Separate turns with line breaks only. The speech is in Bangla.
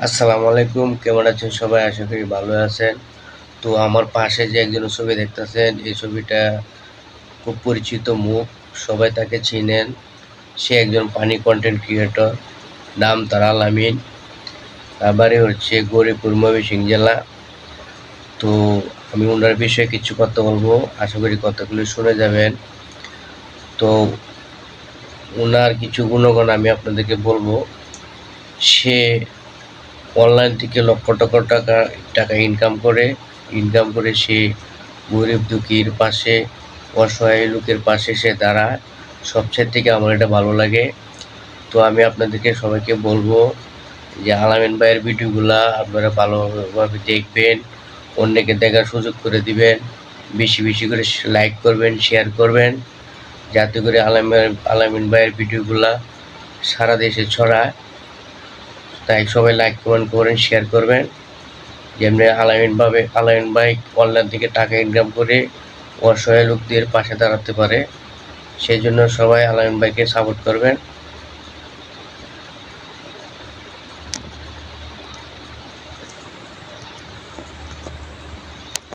আসসালামু আলাইকুম, কেমন আছেন সবাই? আশা করি ভালো আছেন। তো আমার পাশে যে একজন ছবি দেখতেছেন, এই ছবিটা খুব পরিচিত মুখ, সবাই তাকে চিনেন। সে একজন পানি কন্টেন্ট ক্রিয়েটর নাম তার আলামিন তার বাড়ি হচ্ছে গৌরীপুর ময়মনসিং জেলা। তো আমি ওনার বিষয়ে কিছু কথা বলব, আশা করি কথাগুলো শুনে যাবেন। তো ওনার কিছু গুণগণ আমি আপনাদেরকে বলব। সে অনলাইন থেকে লক্ষ টাকা টাকা টাকা ইনকাম করে। ইনকাম করে সে গরিব দুঃখীর পাশে, অসহায় লোকের পাশে সে দাঁড়ায়। সবচেয়ে থেকে আমার এটা ভালো লাগে। তো আমি আপনাদেরকে সবাইকে বলব যে আলামিন ভাইয়ের ভিডিওগুলা আপনারা ভালোভাবে দেখবেন, অন্যকে দেখার সুযোগ করে দিবেন, বেশি বেশি করে লাইক করবেন শেয়ার করবেন, যাতে করে আলামিন আলামিন ভাইয়ের ভিডিওগুলা সারা দেশে ছড়ায়। তাই সবাই লাইক কমেন্ট করেন শেয়ার করবেন। যেমনি আলাইনভাবে আলাইন ভাই অনলাইন থেকে টাকা ইনকাম করে অসহায় লোকদের পাশে দাঁড়াতে পারে। সেই জন্য সবাই আলামিন ভাইকে সাপোর্ট করবেন।